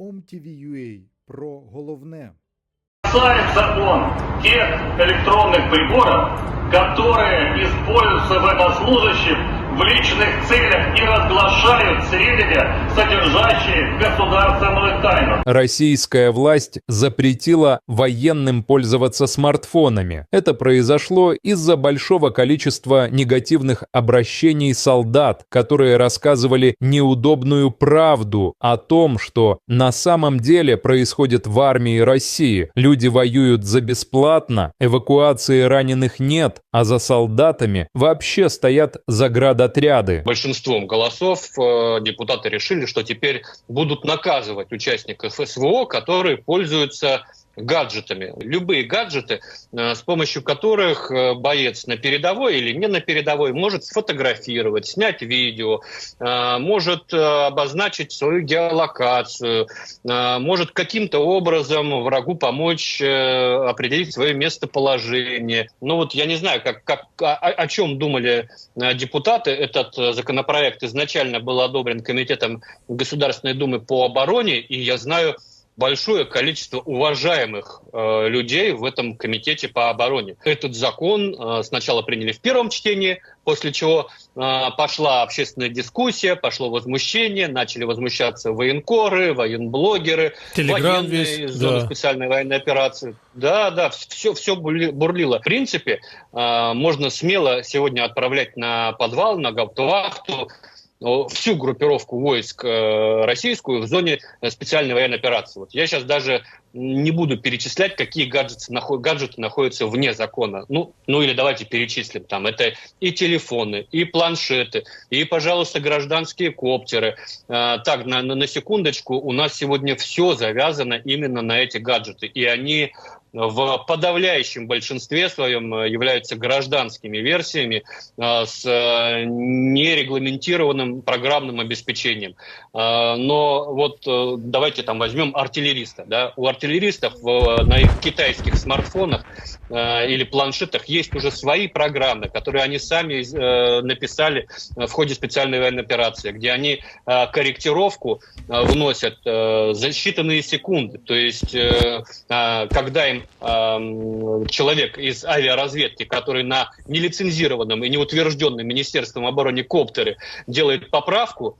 OMTV.ua про головне. касается он тех электронных приборов, которые используются военнослужащим в личных целях и разглашают сведения, содержащие государственную тайну. Российская власть запретила военным пользоваться смартфонами. Это произошло из-за большого количества негативных обращений солдат, которые рассказывали неудобную правду о том, что на самом деле происходит в армии России. Люди воюют за бесплатно, эвакуации раненых нет, а за солдатами вообще стоят заградотряды. большинством голосов э, депутаты решили, что теперь будут наказывать участников СВО, которые пользуются гаджетами. Любые гаджеты, э, с помощью которых э, боец на передовой или не на передовой может сфотографировать, снять видео, э, может обозначить свою геолокацию, может каким-то образом врагу помочь определить свое местоположение. Ну вот я не знаю, как, как, о, о чем думали депутаты. Этот законопроект изначально был одобрен Комитетом Государственной Думы по обороне, и я знаю большое количество уважаемых э, людей в этом комитете по обороне. Этот закон э, сначала приняли в первом чтении, после чего э, пошла общественная дискуссия, пошло возмущение, начали возмущаться военкоры, военблогеры, Телеграм военные весь, из зоны да. специальной военной операции. Да, да, все, все бурлило. В принципе, э, можно смело сегодня отправлять на подвал, на гауптвахту, всю группировку войск э, российскую в зоне э, специальной военной операции. Вот я сейчас даже не буду перечислять, какие гаджеты, гаджеты находятся вне закона. Ну, ну или давайте перечислим. Там это и телефоны, и планшеты, и, пожалуйста, гражданские коптеры. Э, так, на, на, на секундочку, у нас сегодня все завязано именно на эти гаджеты. И они в подавляющем большинстве своем э, являются гражданскими версиями э, с э, нерегламентированным программным обеспечением. Э, Но вот э, давайте там возьмем артиллериста. Да? У артиллеристов в- на их китайских смартфонах э, или планшетах есть уже свои программы, которые они сами э, написали э, в ходе специальной военной операции, где они э, корректировку э, вносят э, за считанные секунды. То есть, э, э, когда им э, человек из авиаразведки, который на нелицензированном и неутвержденном Министерством обороны коптере делает поправку,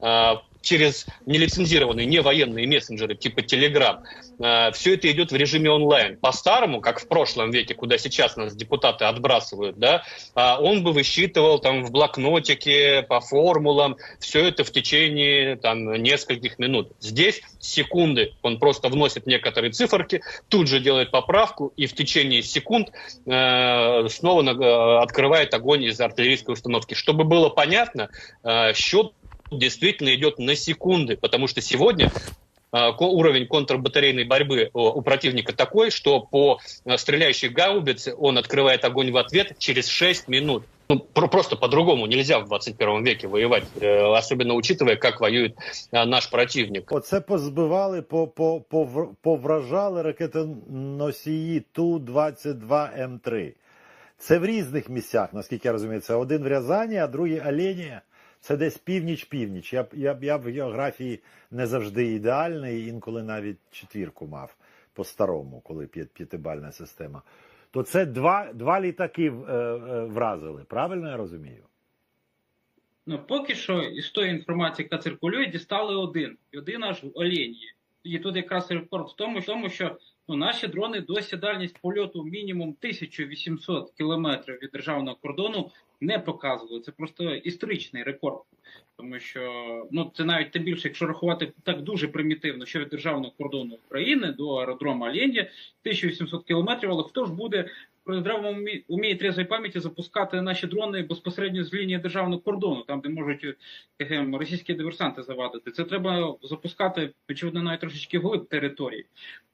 э, через нелицензированные, не военные мессенджеры типа Telegram. Все это идет в режиме онлайн. По-старому, как в прошлом веке, куда сейчас нас депутаты отбрасывают, да, а, он бы высчитывал там в блокнотике по формулам все это в течение там, нескольких минут. Здесь секунды. Он просто вносит некоторые циферки, тут же делает поправку и в течение секунд э, снова э, открывает огонь из артиллерийской установки. Чтобы было понятно, э, счет действительно идет на секунды, потому что сегодня э, ко- уровень контрбатарейной борьбы о, у противника такой, что по э, стреляющей гаубице он открывает огонь в ответ через 6 минут. Ну, про- просто по-другому нельзя в 21 веке воевать, э, особенно учитывая, как воюет э, наш противник. Оце позбивали, по, по, повр- повражали ракетоносії Ту-22М3. Це в різних місцях, наскільки я розумію. Це один в Рязані, а другий Оленія. Це десь північ-північ. Я, я, я в географії не завжди ідеальний, інколи навіть четвірку мав по-старому, коли п'я- п'ятибальна система. То це два, два літаки е, е, вразили. Правильно я розумію? Ну, поки що із тої інформації, яка циркулює, дістали один. Один аж в Оленії. І тут якраз рекорд в тому що ну, наші дрони досі дальність польоту мінімум 1800 кілометрів від державного кордону не показували. Це просто історичний рекорд. Тому що ну це навіть тим більше, якщо рахувати так дуже примітивно, що від державного кордону України до аеродрому Оленія 1800 кілометрів, але хто ж буде при здравому умі- трезвій пам'яті запускати наші дрони безпосередньо з лінії державного кордону, там де можуть е, російські диверсанти завадити. Це треба запускати, очевидно, навіть трошечки вглиб території.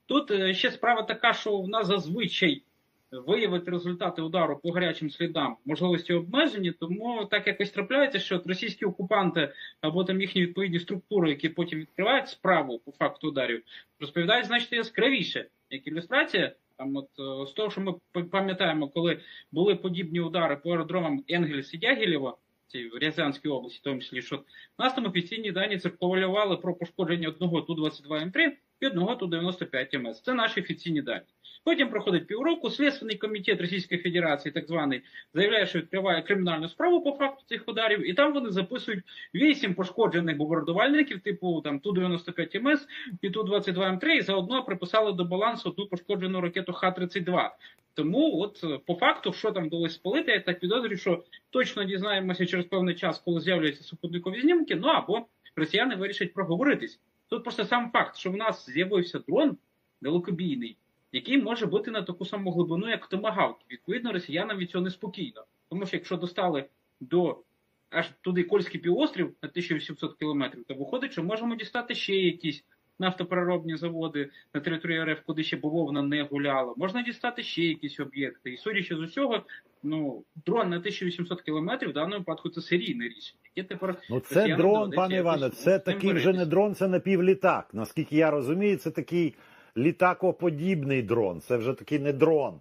Тут е, ще справа така, що в нас зазвичай виявити результати удару по гарячим слідам можливості обмежені, тому так якось трапляється, що російські окупанти або там їхні відповідні структури, які потім відкривають справу по факту ударів, розповідають значно яскравіше. Як ілюстрація, там от е, з того, що ми пам'ятаємо, коли були подібні удари по аеродромам Енгельс і Дягілєва, області, в Рязанській області, в тому числі, що нас там офіційні дані циркулювали про пошкодження одного Ту-22М3 і одного Ту-95 МС. Це наші офіційні дані. Потім проходить півроку, Слідственний комітет Російської Федерації, так званий, заявляє, що відкриває кримінальну справу по факту цих ударів, і там вони записують вісім пошкоджених бомбардувальників, типу там Ту-95 МС і Ту-22М3, і заодно приписали до балансу одну пошкоджену ракету Х-32. Тому, от е, по факту, що там вдалося спалити, я так підозрюю, що точно дізнаємося через певний час, коли з'являються супутникові знімки. Ну або росіяни вирішать проговоритись. Тут просто сам факт, що в нас з'явився дрон далекобійний, який може бути на таку саму глибину, як томагавк. Відповідно, росіянам від цього неспокійно. Тому що якщо достали до аж туди Кольський півострів на 1800 кілометрів, то виходить, що можемо дістати ще якісь нафтопереробні заводи на території РФ, куди ще бавовна не гуляла. Можна дістати ще якісь об'єкти. І судячи з усього, ну дрон на 1800 кілометрів в даному випадку це серійне рішення. Яке тепер Ну, це дрон, пане Іване, це такий вже не дрон, це напівлітак. Наскільки я розумію, це такий літакоподібний дрон. Це вже такий не дрон.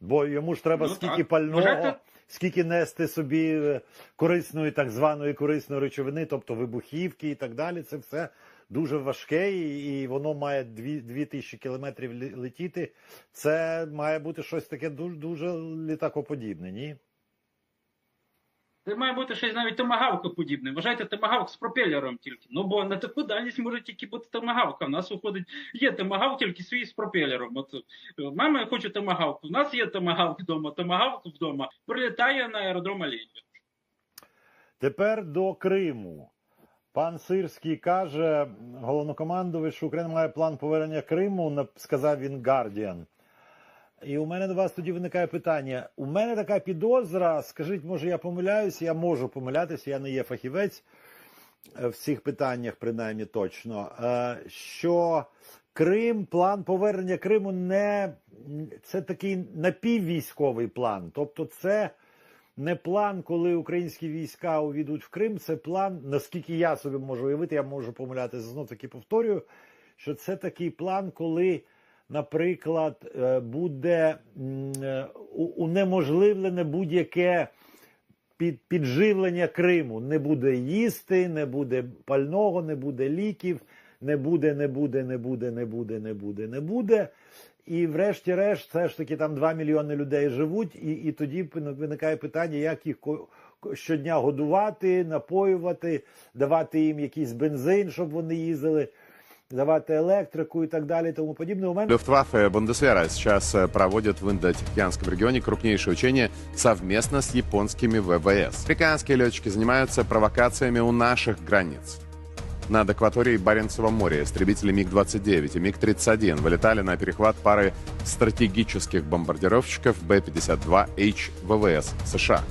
Бо йому ж треба Ну, скільки так. пального, Вважайте- скільки нести собі е, корисної, так званої корисної речовини, тобто вибухівки і так далі. Це все дуже важке, і, і воно має дві, дві тисячі кілометрів летіти. Це має бути щось таке дуже, дуже літакоподібне, ні? Це має бути щось навіть томагавка подібне. Вважайте томагавк з пропелером тільки. Ну бо на таку дальність може тільки бути томагавка. У нас виходить, є томагавк тільки свій з пропелером. От е, мама, я хочу томагавку. У нас є томагавк вдома, томагавк вдома. Прилітає на аеродром Оленів. Тепер до Криму. Пан Сирський каже, головнокомандувач, що Україна має план повернення Криму, сказав він Guardian. І у мене до вас тоді виникає питання. У мене така підозра, скажіть, може я помиляюся, я можу помилятися, я не є фахівець е, в цих питаннях, принаймні точно. е, Що Крим, план повернення Криму не це такий напіввійськовий план. Тобто, це не план, коли українські війська увійдуть в Крим. Це план, наскільки я собі можу уявити, я можу помилятися, знов таки повторюю, що це такий план, коли, наприклад, е, буде е, унеможливлене будь-яке під, підживлення Криму. Не буде їсти, не буде пального, не буде ліків, не буде, не буде, не буде, не буде, не буде, не буде. І врешті-решт, все ж таки там 2 мільйони людей живуть, і, і тоді виникає питання, як їх щодня годувати, напоювати, давати їм якийсь бензин, щоб вони їздили, давати електрику і так далі. Тому подібне. У мене Люфтваффе Бундесвера сейчас э, проводит в Индо-Тихоокеанском регионе крупнейшее учение совместно с японскими ВВС. Американские летчики занимаются провокациями у наших границ. Над акваторией Баренцева моря истребители МиГ-29 и МиГ-31 вылетали на перехват пары стратегических бомбардировщиков Б-52H ВВС США.